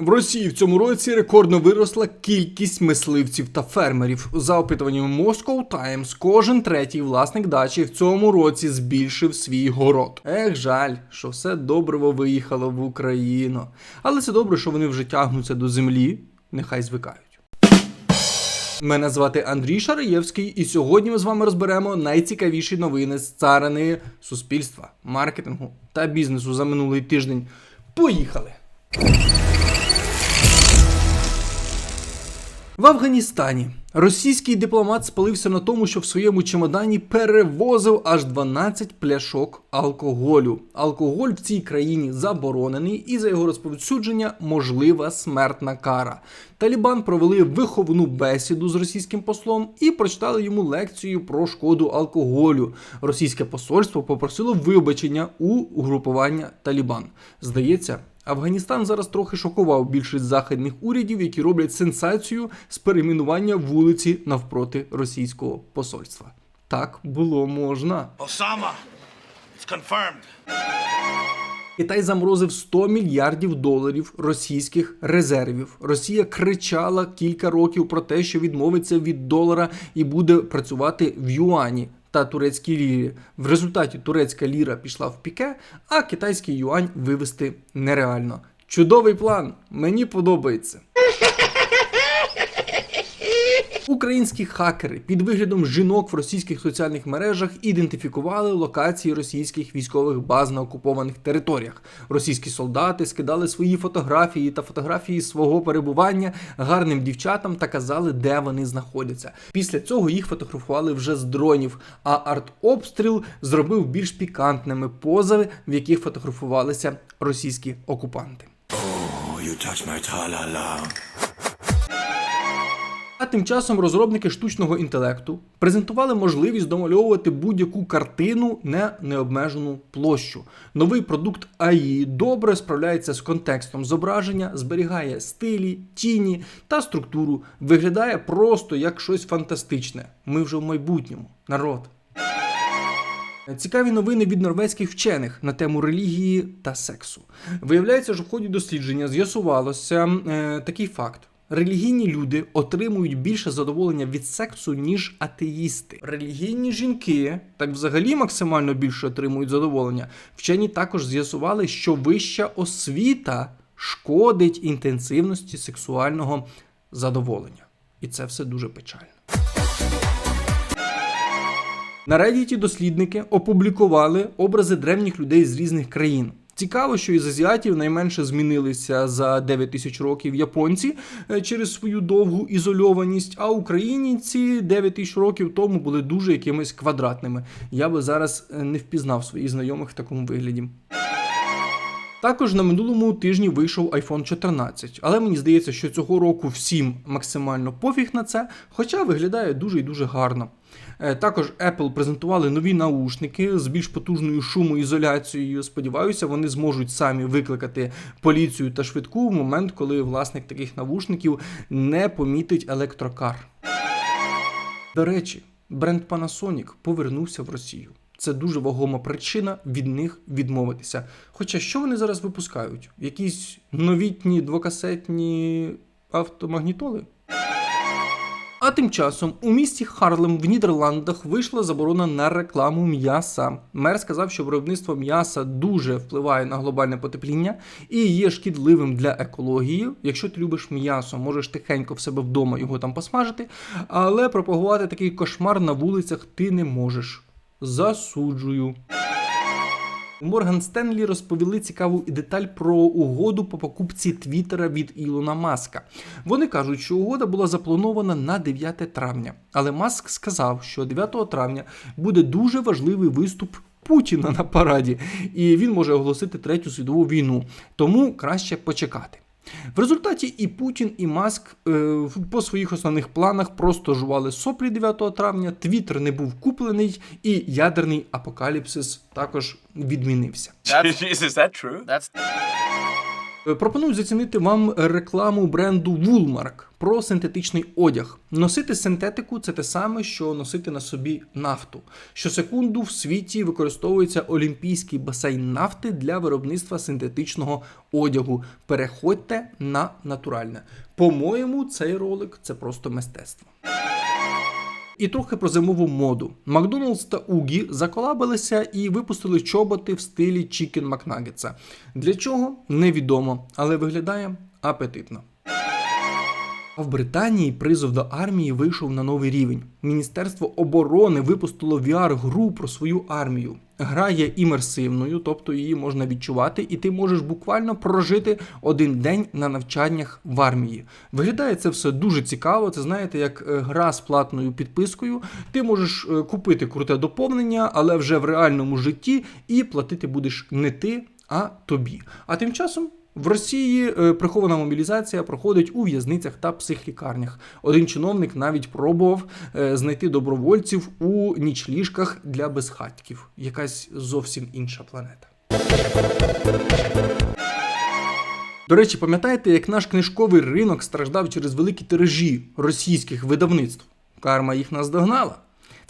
В Росії в цьому році рекордно виросла кількість мисливців та фермерів. За опитуванням Moscow Times, кожен третій власник дачі в цьому році збільшив свій город. Ех, жаль, що все добриво виїхало в Україну. Але це добре, що вони вже тягнуться до землі. Нехай звикають. Мене звати Андрій Шараєвський, і сьогодні ми з вами розберемо найцікавіші новини з царини суспільства, маркетингу та бізнесу за минулий тиждень. Поїхали! В Афганістані російський дипломат спалився на тому, що в своєму чемодані перевозив аж 12 пляшок алкоголю. Алкоголь в цій країні заборонений, і за його розповсюдження можлива смертна кара. Талібан провели виховну бесіду з російським послом і прочитали йому лекцію про шкоду алкоголю. Російське посольство попросило вибачення у угрупування Талібан. Здається. Афганістан зараз трохи шокував більшість західних урядів, які роблять сенсацію з перейменування вулиці навпроти російського посольства. Так було можна. Osama, it's confirmed. Китай заморозив 100 мільярдів доларів російських резервів. Росія кричала кілька років про те, що відмовиться від долара і буде працювати в юані та турецькій лірі. В результаті турецька ліра пішла в піке, а китайський юань вивести нереально. Чудовий план, мені подобається. Українські хакери під виглядом жінок в російських соціальних мережах ідентифікували локації російських військових баз на окупованих територіях. Російські солдати скидали свої фотографії та фотографії свого перебування гарним дівчатам та казали, де вони знаходяться. Після цього їх фотографували вже з дронів. А артобстріл зробив більш пікантними позови, в яких фотографувалися російські окупанти. Oh, you touch my. А тим часом розробники штучного інтелекту презентували можливість домальовувати будь-яку картину на необмежену площу. Новий продукт AI добре справляється з контекстом зображення, зберігає стилі, тіні та структуру, виглядає просто як щось фантастичне. Ми вже в майбутньому, народ. Цікаві новини від норвезьких вчених на тему релігії та сексу. Виявляється, що в ході дослідження з'ясувалося е, такий факт. Релігійні люди отримують більше задоволення від сексу, ніж атеїсти. Релігійні жінки так взагалі максимально більше отримують задоволення. Вчені також з'ясували, що вища освіта шкодить інтенсивності сексуального задоволення. І це все дуже печально. На Reddit дослідники опублікували образи древніх людей з різних країн. Цікаво, що із азіатів найменше змінилися за 9 тисяч років японці е, через свою довгу ізольованість, а українці 9 тисяч років тому були дуже якимись квадратними. Я би зараз е, не впізнав своїх знайомих в такому вигляді. Також на минулому тижні вийшов iPhone 14, але мені здається, що цього року всім максимально пофіг на це, хоча виглядає дуже і дуже гарно. Е, Також Apple презентували нові наушники з більш потужною шумоізоляцією. Сподіваюся, вони зможуть самі викликати поліцію та швидку в момент, коли власник таких навушників не помітить електрокар. До речі, бренд Panasonic повернувся в Росію. Це дуже вагома причина від них відмовитися. Хоча що вони зараз випускають? Якісь новітні двокасетні автомагнітоли? А тим часом у місті Харлем в Нідерландах вийшла заборона на рекламу м'яса. Мер сказав, що виробництво м'яса дуже впливає на глобальне потепління і є шкідливим для екології. Якщо ти любиш м'ясо, можеш тихенько в себе вдома його там посмажити, але пропагувати такий кошмар на вулицях ти не можеш. Засуджую. Морган Стенлі розповіли цікаву деталь про угоду по покупці Твіттера від Ілона Маска. Вони кажуть, що угода була запланована на 9 травня, але Маск сказав, що 9 травня буде дуже важливий виступ. Путіна на параді, і він може оголосити третю світову війну, тому краще почекати. В результаті і Путін, і Маск е, по своїх основних планах просто жували соплі 9 травня. Твіттер не був куплений, і ядерний апокаліпсис також відмінився. That's, is that true? That's Пропоную зацінити вам рекламу бренду Woolmark про синтетичний одяг. Носити синтетику це те саме, що носити на собі нафту. Щосекунду в світі використовується олімпійський басейн нафти для виробництва синтетичного одягу. Переходьте на натуральне. По-моєму, цей ролик це просто мистецтво. І трохи про зимову моду. Макдоналдс та Угі заколабилися і випустили чоботи в стилі Чікен Макнагетса. Для чого? Невідомо, але виглядає апетитно. А в Британії призов до армії вийшов на новий рівень. Міністерство оборони випустило VR-гру про свою армію. Гра є імерсивною, тобто її можна відчувати, і ти можеш буквально прожити один день на навчаннях в армії. Виглядає це все дуже цікаво. Це знаєте, як е, гра з платною підпискою. Ти можеш е, купити круте доповнення, але вже в реальному житті, і платити будеш не ти, а тобі. А тим часом. В Росії е, прихована мобілізація проходить у в'язницях та психлікарнях. Один чиновник навіть пробував е, знайти добровольців у нічліжках для безхатьків. Якась зовсім інша планета. До речі, пам'ятаєте, як наш книжковий ринок страждав через великі тиражі російських видавництв? Карма їх наздогнала.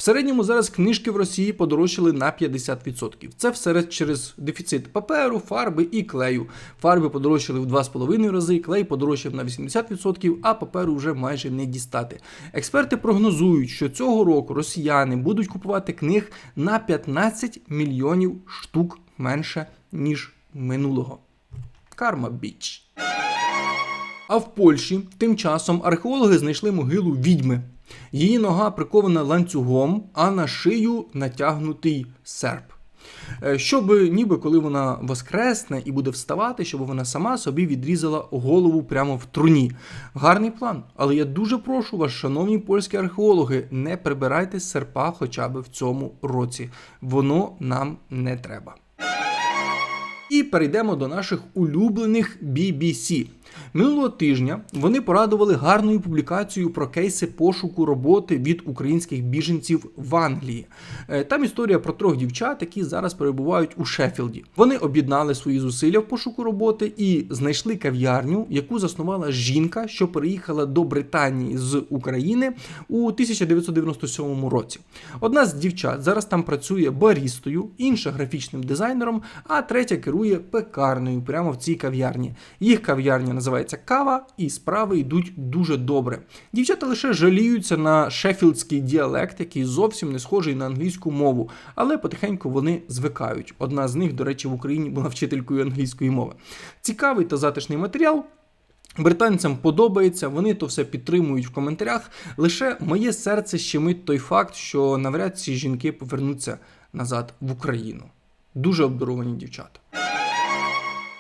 В середньому зараз книжки в Росії подорожчали на 50%. Це все через дефіцит паперу, фарби і клею. Фарби подорожчали в 2,5 рази, клей подорожчав на 80%, а паперу вже майже не дістати. Експерти прогнозують, що цього року росіяни будуть купувати книг на 15 мільйонів штук менше, ніж минулого. Карма біч. А в Польщі тим часом археологи знайшли могилу відьми. Її нога прикована ланцюгом, а на шию натягнутий серп. Е, Щоб ніби коли вона воскресне і буде вставати, щоб вона сама собі відрізала голову прямо в труні. Гарний план. Але я дуже прошу вас, шановні польські археологи, не прибирайте серпа хоча б в цьому році. Воно нам не треба. І перейдемо до наших улюблених BBC. Минулого тижня вони порадували гарною публікацією про кейси пошуку роботи від українських біженців в Англії. Е, Там історія про трьох дівчат, які зараз перебувають у Шеффілді. Вони об'єднали свої зусилля в пошуку роботи і знайшли кав'ярню, яку заснувала жінка, що переїхала до Британії з України у 1997 році. Одна з дівчат зараз там працює барістою, інша графічним дизайнером, а третя керує пекарнею прямо в цій кав'ярні. Їх кав'ярня називається Кава, і справи йдуть дуже добре. Дівчата лише жаліються на шеффілдський діалект, який зовсім не схожий на англійську мову, але потихеньку вони звикають. Одна з них, до речі, в Україні була вчителькою англійської мови. Цікавий та затишний матеріал. Британцям подобається, вони то все підтримують в коментарях. Лише моє серце щемить той факт, що навряд ці жінки повернуться назад в Україну. Дуже обдаровані дівчата.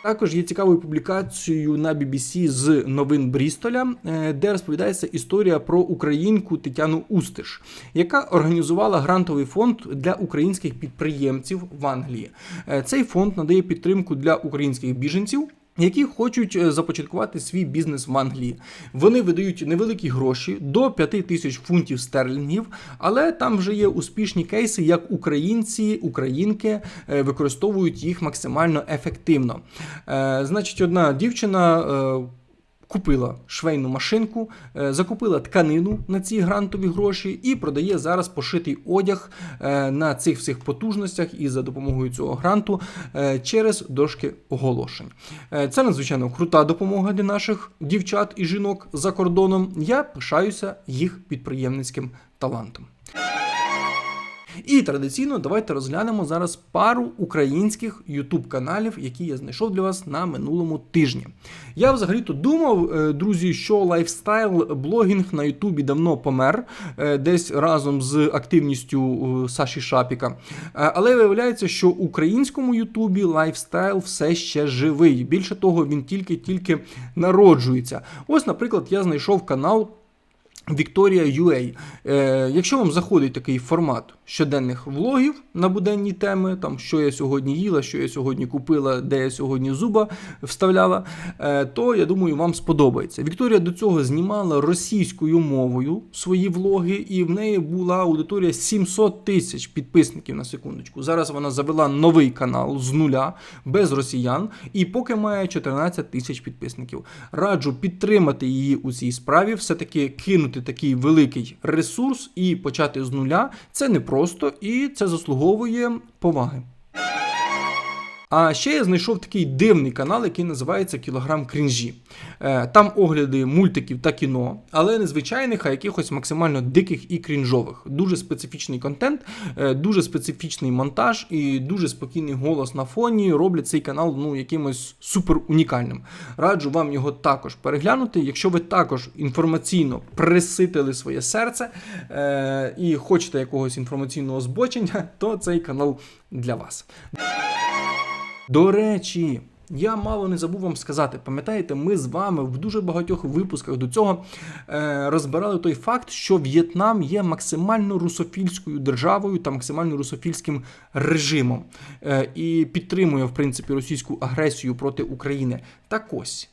Також є цікавою публікацією на BBC з новин Брістоля, е, де розповідається історія про українку Тетяну Устиш, яка організувала грантовий фонд для українських підприємців в Англії. Е, Цей фонд надає підтримку для українських біженців. Які хочуть е, започаткувати свій бізнес в Англії. Вони видають невеликі гроші до 5 тисяч фунтів стерлінгів, але там вже є успішні кейси, як українці, українки е, використовують їх максимально ефективно. Е, Значить, одна дівчина. Купила швейну машинку, е, закупила тканину на ці грантові гроші і продає зараз пошитий одяг е, на цих всіх потужностях і за допомогою цього гранту е, через дошки оголошень. Це надзвичайно крута допомога для наших дівчат і жінок за кордоном. Я пишаюся їх підприємницьким талантом. І традиційно давайте розглянемо зараз пару українських YouTube каналів, які я знайшов для вас на минулому тижні. Я взагалі-то думав, е, друзі, що лайфстайл блогінг на Ютубі давно помер, е, десь разом з активністю е, Саші Шапіка. Але виявляється, що українському Ютубі лайфстайл все ще живий. Більше того, він тільки-тільки народжується. Ось, наприклад, я знайшов канал. Вікторія UA. Е, якщо вам заходить такий формат щоденних влогів на буденні теми, там що я сьогодні їла, що я сьогодні купила, де я сьогодні зуба вставляла, е, то я думаю, вам сподобається. Вікторія до цього знімала російською мовою свої влоги, і в неї була аудиторія 700 тисяч підписників на секундочку. Зараз вона завела новий канал з нуля без росіян, і поки має 14 тисяч підписників. Раджу підтримати її у цій справі, все-таки кинути такий великий ресурс і почати з нуля. Це непросто і це заслуговує поваги. А ще я знайшов такий дивний канал, який називається Кілограм крінжі. Е, Там огляди мультиків та кіно, але не звичайних, а якихось максимально диких і крінжових. Дуже специфічний контент, е, дуже специфічний монтаж і дуже спокійний голос на фоні роблять цей канал ну, якимось супер унікальним. Раджу вам його також переглянути. Якщо ви також інформаційно приситили своє серце е, і хочете якогось інформаційного збочення, то цей канал для вас. До речі, я мало не забув вам сказати, пам'ятаєте, ми з вами в дуже багатьох випусках до цього е, розбирали той факт, що В'єтнам є максимально русофільською державою та максимально русофільським режимом е, і підтримує, в принципі, російську агресію проти України. Так ось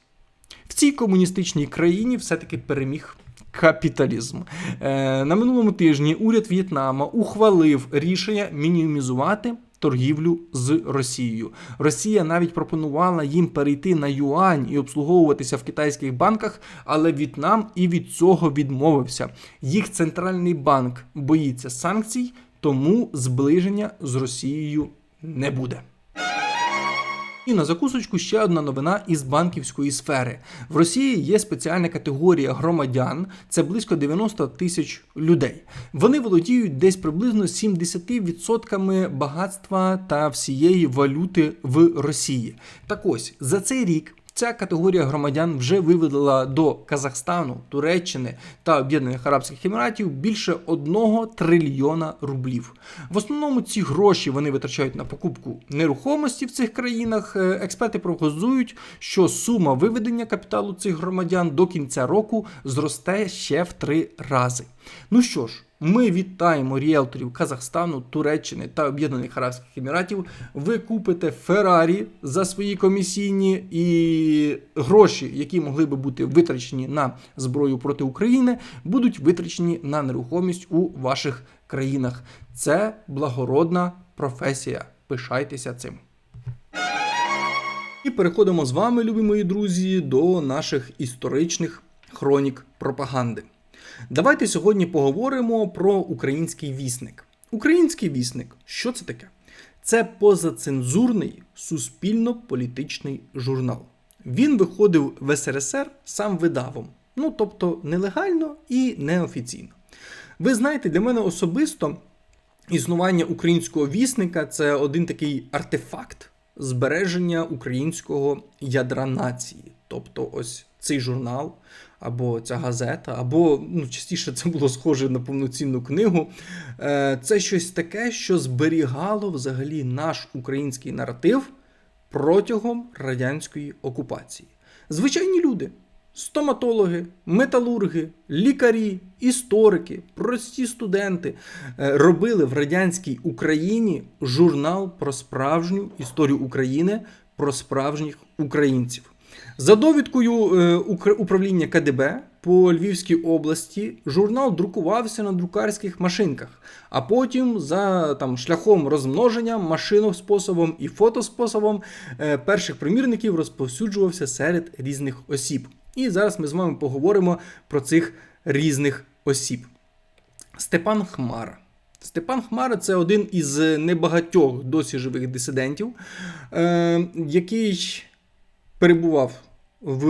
в цій комуністичній країні все-таки переміг. Капіталізм Е, на минулому тижні уряд В'єтнама ухвалив рішення мінімізувати торгівлю з Росією. Росія навіть пропонувала їм перейти на юань і обслуговуватися в китайських банках, але В'єтнам і від цього відмовився. Їх центральний банк боїться санкцій, тому зближення з Росією не буде. І на закусочку ще одна новина із банківської сфери. В Росії є спеціальна категорія громадян, це близько 90 тисяч людей. Вони володіють десь приблизно 70% багатства та всієї валюти в Росії. Так ось за цей рік. Ця категорія громадян вже виведла до Казахстану, Туреччини та Об'єднаних Арабських Еміратів більше 1 трильйона рублів. В основному ці гроші вони витрачають на покупку нерухомості в цих країнах. Е, Експерти прогнозують, що сума виведення капіталу цих громадян до кінця року зросте ще в три рази. Ну що ж. Ми вітаємо ріелторів Казахстану, Туреччини та Об'єднаних Арабських Еміратів. Ви купите Феррарі за свої комісійні і гроші, які могли би бути витрачені на зброю проти України, будуть витрачені на нерухомість у ваших країнах. Це благородна професія. Пишайтеся цим. І переходимо з вами, любі мої друзі, до наших історичних хронік пропаганди. Давайте сьогодні поговоримо про український вісник. Український вісник, що це таке? Це позацензурний суспільно-політичний журнал. Він виходив в СРСР сам видавом, ну тобто нелегально і неофіційно. Ви знаєте, для мене особисто існування українського вісника це один такий артефакт збереження українського ядра нації. Тобто, ось цей журнал, або ця газета, або ну, частіше це було схоже на повноцінну книгу. Е, Це щось таке, що зберігало взагалі наш український наратив протягом радянської окупації. Звичайні люди. Стоматологи, металурги, лікарі, історики, прості студенти е, робили в радянській Україні журнал про справжню історію України, про справжніх українців. За довідкою е, управління КДБ по Львівській області журнал друкувався на друкарських машинках, а потім за там, шляхом розмноження, машиноспособом і фотоспособом е, перших примірників розповсюджувався серед різних осіб. І зараз ми з вами поговоримо про цих різних осіб. Степан Хмара. Степан Хмара це один із небагатьох досі живих дисидентів, е, який перебував в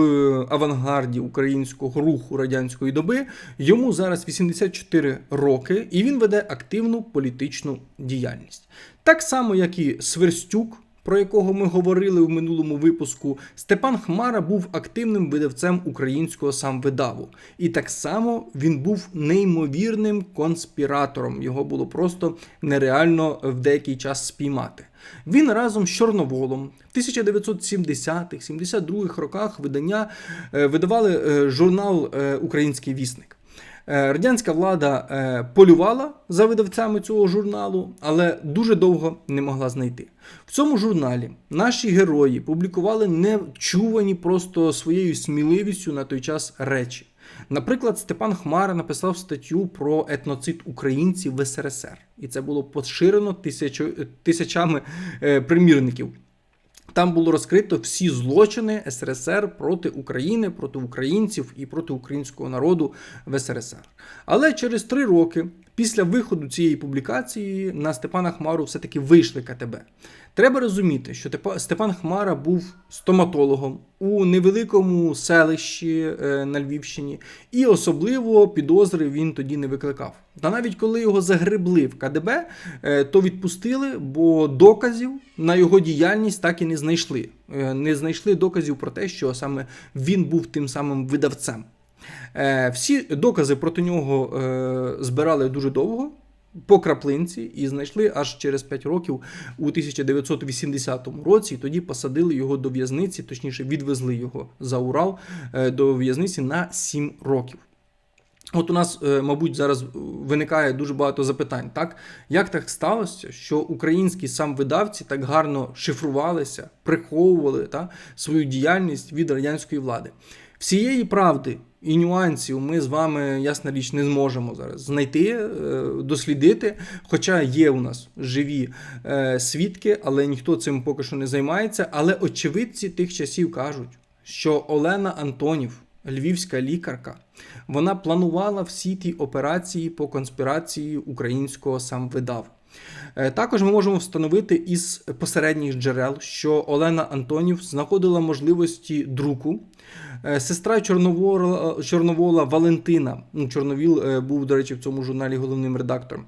авангарді українського руху радянської доби. Йому зараз 84 роки, і він веде активну політичну діяльність. Так само, як і Сверстюк, про якого ми говорили в минулому випуску, Степан Хмара був активним видавцем українського самвидаву. І так само він був неймовірним конспіратором. Його було просто нереально в деякий час спіймати. Він разом з Чорноволом в 1970-х, 72-х роках видання е, видавали е, журнал е, Український вісник. Е, Радянська влада е, полювала за видавцями цього журналу, але дуже довго не могла знайти. В цьому журналі наші герої публікували нечувані просто своєю сміливістю на той час речі. Наприклад, Степан Хмара написав статтю про етноцид українців в СРСР, і це було поширено тисячами е, примірників. Там було розкрито всі злочини СРСР проти України, проти українців і проти українського народу в СРСР. Але через три роки після виходу цієї публікації на Степана Хмару все-таки вийшли КТБ. Треба розуміти, що Степан Хмара був стоматологом у невеликому селищі е, на Львівщині, і особливо підозри він тоді не викликав. Та навіть коли його загребли в КДБ, е, то відпустили, бо доказів на його діяльність так і не знайшли. Е, Не знайшли доказів про те, що саме він був тим самим видавцем. Е, Всі докази проти нього е, збирали дуже довго. По краплинці і знайшли аж через 5 років у 1980 році. Тоді посадили його до в'язниці, точніше, відвезли його за Урал е, до в'язниці на 7 років. От у нас, мабуть, зараз виникає дуже багато запитань, так? Як так сталося, що українські самвидавці так гарно шифрувалися, приховували та, свою діяльність від радянської влади? Всієї правди і нюансів ми з вами, ясна річ, не зможемо зараз знайти, е, дослідити. Хоча є у нас живі е, свідки, але ніхто цим поки що не займається. Але очевидці тих часів кажуть, що Олена Антонів, львівська лікарка, вона планувала всі ті операції по конспірації українського самвидав. Е, Також ми можемо встановити із посередніх джерел, що Олена Антонів знаходила можливості друку. Е, Сестра Чорновола, Чорновола Валентина, ну, Чорновіл е, був, до речі, в цьому журналі головним редактором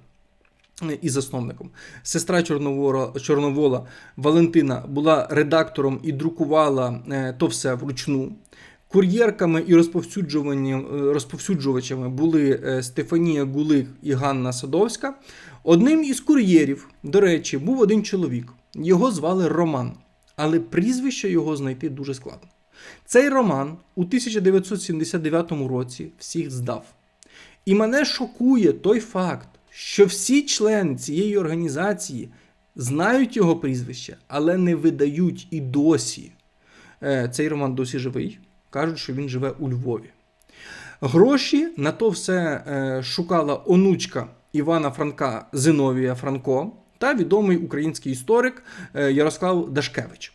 і засновником. Сестра Чорновола, Чорновола Валентина була редактором і друкувала е, то все вручну. Кур'єрками і розповсюджувачами були Стефанія Гулик і Ганна Садовська. Одним із кур'єрів, до речі, був один чоловік. Його звали Роман, але прізвище його знайти дуже складно. Цей роман у 1979 році всіх здав. І мене шокує той факт, що всі члени цієї організації знають його прізвище, але не видають і досі. Е, Цей роман досі живий. Кажуть, що він живе у Львові. Гроші на то все е, шукала онучка Івана Франка Зиновія Франко та відомий український історик е, Ярослав Дашкевич.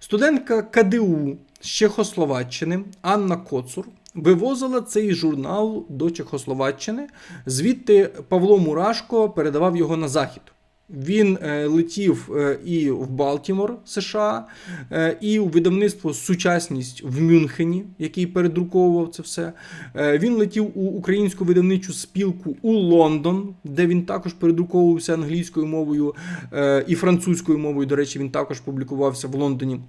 Студентка КДУ з Чехословаччини Анна Коцур вивозила цей журнал до Чехословаччини. Звідти Павло Мурашко передавав його на захід. Він е, летів е, і в Балтімор, США, е, і у видавництво Сучасність в Мюнхені, який передруковував це все. Він летів у українську видавничу спілку у Лондон, де він також передруковувався англійською мовою і французькою мовою. До речі, він також публікувався в Лондоні.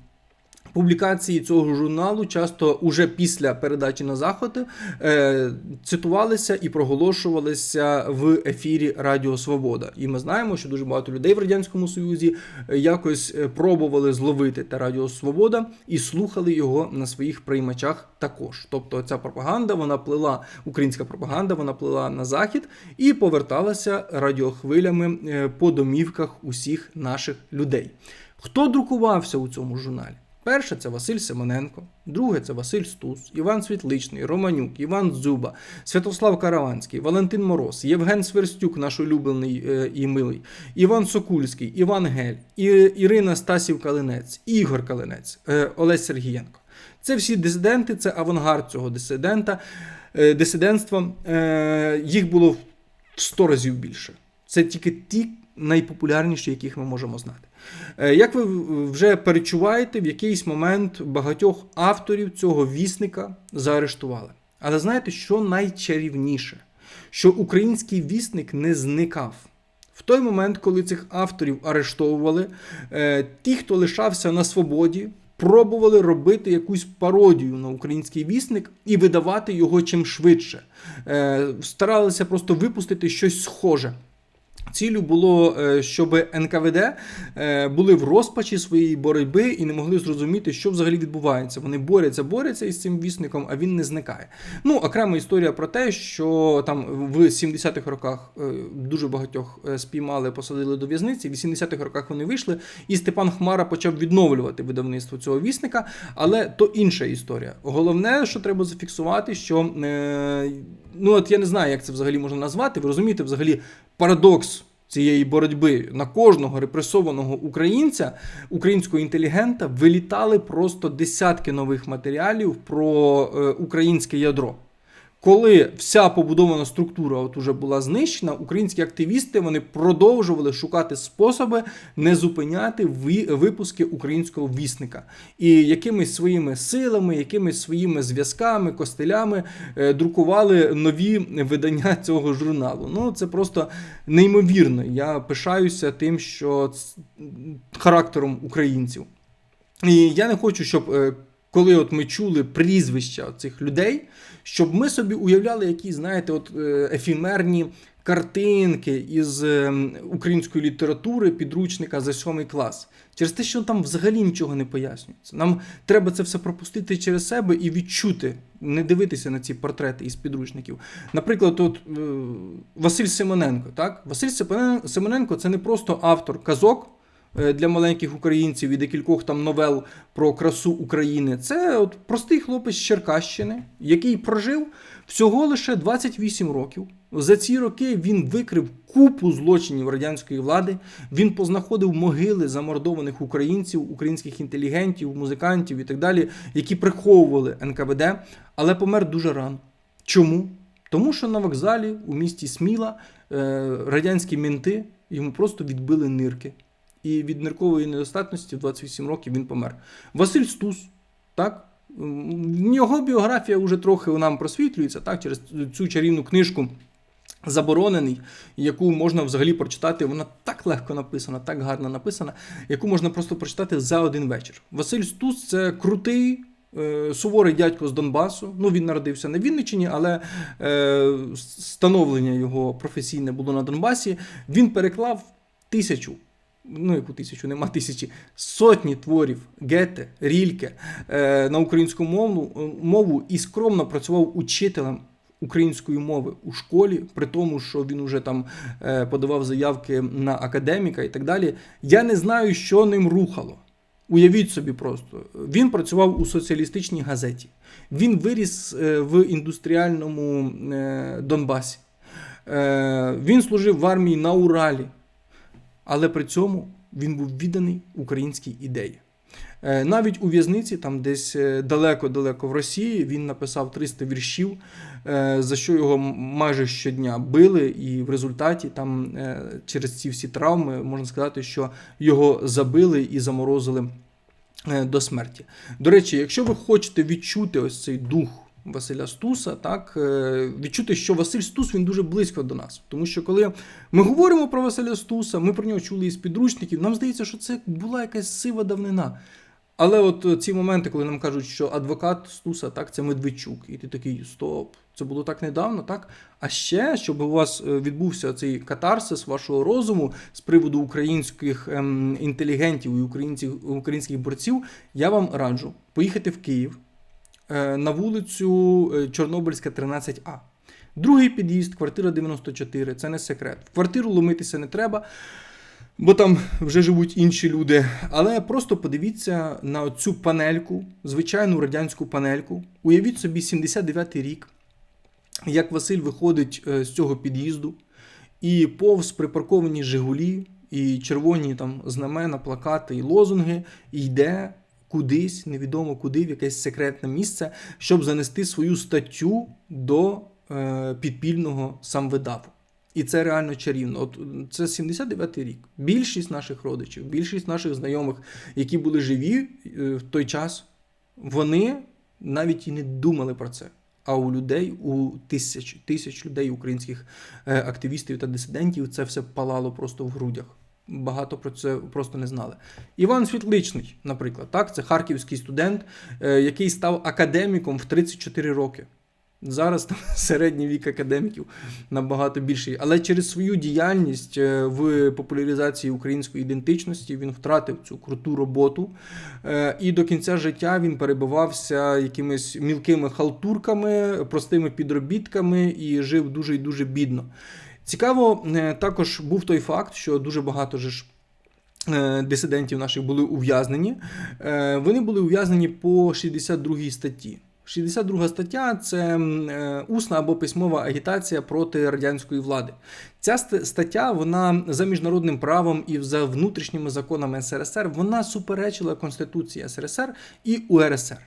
Публікації цього журналу часто уже після передачі на заходи е, цитувалися і проголошувалися в ефірі Радіо Свобода. І ми знаємо, що дуже багато людей в радянському союзі е, якось е, пробували зловити те Радіо Свобода і слухали його на своїх приймачах також. Тобто ця пропаганда вона плила, українська пропаганда, вона плила на захід і поверталася радіохвилями по домівках усіх наших людей. Хто друкувався у цьому журналі? Перше це Василь Симоненко, друге це Василь Стус, Іван Світличний, Романюк, Іван Дзюба, Святослав Караванський, Валентин Мороз, Євген Сверстюк, наш улюблений е, і милий, Іван Сокульський, Іван Гель, І, Ірина Стасів Калинець, Ігор Калинець, е, Олесь Сергієнко. Це всі дисиденти, це авангард цього дисидента, е, дисидентства. Е, їх було в 100 разів більше. Це тільки ті найпопулярніші, яких ми можемо знати. Е, Як ви вже перечуваєте, в якийсь момент багатьох авторів цього вісника заарештували. Але знаєте, що найчарівніше? Що український вісник не зникав. В той момент, коли цих авторів арештовували, е, ті, хто лишався на свободі, пробували робити якусь пародію на український вісник і видавати його чим швидше. Е, Старалися просто випустити щось схоже. Цілю було, е, щоб НКВД е, були в розпачі своєї боротьби і не могли зрозуміти, що взагалі відбувається. Вони борються, борються із цим вісником, а він не зникає. Ну, окрема історія про те, що там в 70-х роках е, дуже багатьох спіймали, посадили до в'язниці. В 80-х роках вони вийшли, і Степан Хмара почав відновлювати видавництво цього вісника. Але то інша історія. Головне, що треба зафіксувати, що ну от я не знаю, як це взагалі можна назвати. Ви розумієте, взагалі парадокс цієї боротьби на кожного репресованого українця, українського інтелігента, вилітали просто десятки нових матеріалів про е, українське ядро. Коли вся побудована структура от уже була знищена, українські активісти вони продовжували шукати способи не зупиняти ви- випуски українського вісника. І якимись своїми силами, якимись своїми зв'язками, костелями е, друкували нові видання цього журналу. Ну це просто неймовірно. Я пишаюся тим, що характером українців. І я не хочу, щоб е, коли от ми чули прізвища цих людей, щоб ми собі уявляли якісь, знаєте, от е, ефімерні картинки із е, української літератури підручника за сьомий клас. Через те, що там взагалі нічого не пояснюється. Нам треба це все пропустити через себе і відчути, не дивитися на ці портрети із підручників. Наприклад, от е, Василь Симоненко. Так? Василь Симонен- Симоненко це не просто автор казок для маленьких українців і декількох там новел про красу України. Це от простий хлопець з Черкащини, який прожив всього лише 28 років. За ці роки він викрив купу злочинів радянської влади. Він познаходив могили замордованих українців, українських інтелігентів, музикантів і так далі, які приховували НКВД, але помер дуже рано. Чому? Тому що на вокзалі у місті Сміла е, радянські мінти йому просто відбили нирки. І від ниркової недостатності в 28 років він помер. Василь Стус, так? Його біографія вже трохи нам просвітлюється, так, через цю чарівну книжку Заборонений, яку можна взагалі прочитати. Вона так легко написана, так гарно написана, яку можна просто прочитати за один вечір. Василь Стус це крутий. е, Суворий дядько з Донбасу. Ну, він народився на Вінниччині, але е, становлення його професійне було на Донбасі. Він переклав тисячу, ну яку тисячу, нема тисячі, сотні творів Гете, Рільке е, на українську мову, мову і скромно працював учителем української мови у школі, при тому, що він уже там е, подавав заявки на академіка і так далі. Я не знаю, що ним рухало. Уявіть собі просто, він працював у соціалістичній газеті. Він виріс е, в індустріальному е, Донбасі. Е, Він служив в армії на Уралі, але при цьому він був відданий українській ідеї. Е, Навіть у в'язниці, там десь е, далеко-далеко в Росії, він написав 300 віршів, е, за що його майже щодня били, і в результаті там через ці всі травми можна сказати, що його забили і заморозили до смерті. До речі, якщо ви хочете відчути ось цей дух Василя Стуса, так е, відчути, що Василь Стус він дуже близько до нас. Тому що коли ми говоримо про Василя Стуса, ми про нього чули із підручників, нам здається, що це була якась сива давнина. Але от е, ці моменти, коли нам кажуть, що адвокат Стуса, так, це Медведчук, і ти такий стоп, це було так недавно, так? А ще, щоб у вас е, відбувся цей катарсис вашого розуму з приводу українських ем, інтелігентів і українців, українських борців, я вам раджу поїхати в Київ на вулицю е, Чорнобильська, 13А. Другий під'їзд, квартира 94, це не секрет. В квартиру ломитися не треба бо там вже живуть інші люди. Але просто подивіться на цю панельку, звичайну радянську панельку. Уявіть собі 79-й рік, як Василь виходить е, з цього під'їзду, і повз припарковані Жигулі, і червоні там знамена, плакати і лозунги, і йде кудись, невідомо куди, в якесь секретне місце, щоб занести свою статтю до е, підпільного самвидаву. І це реально чарівно. От це 79-й рік. Більшість наших родичів, більшість наших знайомих, які були живі е, в той час, вони навіть і не думали про це. А у людей, у тисяч тисяч людей, українських е, активістів та дисидентів, це все палало просто в грудях. Багато про це просто не знали. Іван Світличний, наприклад, так, це харківський студент, е, який став академіком в 34 роки. Зараз там середній вік академіків набагато більший. Але через свою діяльність е, в популяризації української ідентичності він втратив цю круту роботу. Е, І до кінця життя він перебивався якимись мілкими халтурками, простими підробітками і жив дуже і дуже бідно. Цікаво, е, також був той факт, що дуже багато ж. е, Дисидентів наших були ув'язнені. Е, Вони були ув'язнені по 62 статті. 62 стаття це усна або письмова агітація проти радянської влади. Ця стаття вона за міжнародним правом і за внутрішніми законами СРСР вона суперечила Конституції СРСР і УРСР.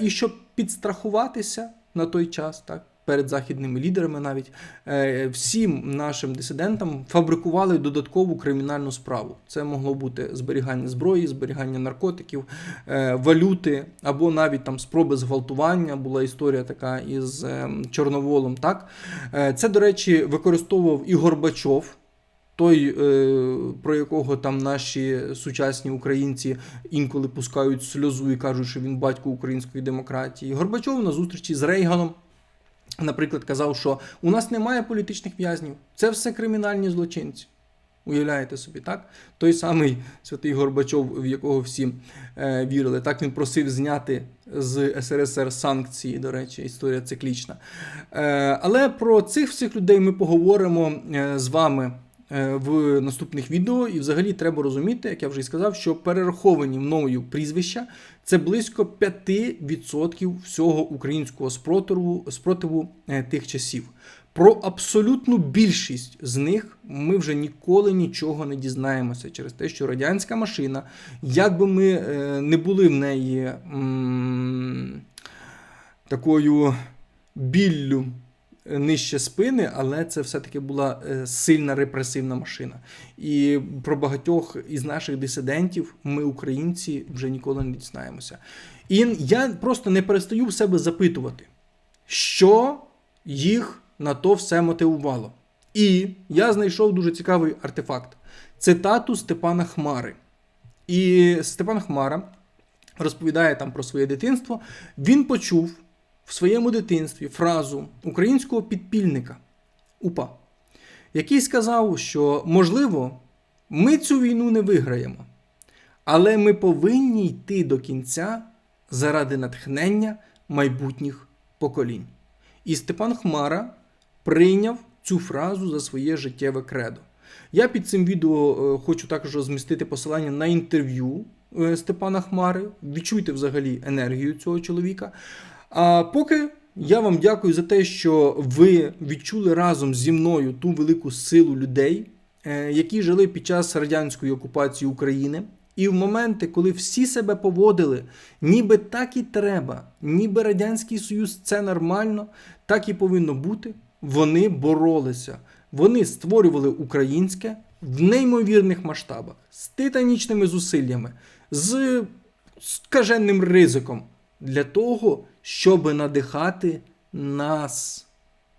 І щоб підстрахуватися на той час, так. Перед західними лідерами навіть е, всім нашим дисидентам фабрикували додаткову кримінальну справу. Це могло бути зберігання зброї, зберігання наркотиків, е, валюти або навіть там спроби зґвалтування. Була історія така із е, Чорноволом. Так це, до речі, використовував і Горбачов. Той, про якого там наші сучасні українці інколи пускають сльозу і кажуть, що він батько української демократії. Горбачов на зустрічі з Рейганом наприклад, казав, що у нас немає політичних в'язнів, це все кримінальні злочинці. Уявляєте собі, так? Той самий святий Горбачов, в якого всі е, вірили. Так він просив зняти з СРСР санкції, до речі, історія циклічна. Е, але про цих всіх людей ми поговоримо е, з вами в наступних відео. І взагалі треба розуміти, як я вже і сказав, що перераховані мною прізвища це близько 5% всього українського спротиву, спротиву е, тих часів. Про абсолютну більшість з них ми вже ніколи нічого не дізнаємося через те, що радянська машина, як би ми е, не були в неї м, такою біллю е, нижче спини, але це все-таки була е, сильна репресивна машина. І про багатьох із наших дисидентів ми, українці, вже ніколи не дізнаємося. І я просто не перестаю в себе запитувати, що їх на то все мотивувало. І я знайшов дуже цікавий артефакт цитату Степана Хмари. І Степан Хмара розповідає там про своє дитинство. Він почув в своєму дитинстві фразу українського підпільника УПА, який сказав, що можливо, ми цю війну не виграємо, але ми повинні йти до кінця заради натхнення майбутніх поколінь. І Степан Хмара прийняв цю фразу за своє життєве кредо. Я під цим відео е, хочу також розмістити посилання на інтерв'ю е, Степана Хмари. Відчуйте взагалі енергію цього чоловіка. А поки я вам дякую за те, що ви відчули разом зі мною ту велику силу людей, е, які жили під час радянської окупації України. І в моменти, коли всі себе поводили, ніби так і треба, ніби Радянський Союз це нормально, так і повинно бути. Вони боролися. Вони створювали українське в неймовірних масштабах, з титанічними зусиллями, з скаженним ризиком для того, щоб надихати нас.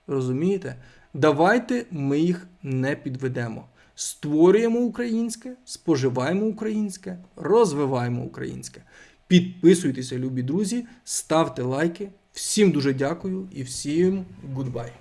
Розумієте? Давайте ми їх не підведемо. Створюємо українське, споживаємо українське, розвиваємо українське. Підписуйтеся, любі друзі, ставте лайки. Всім дуже дякую і всім гудбай.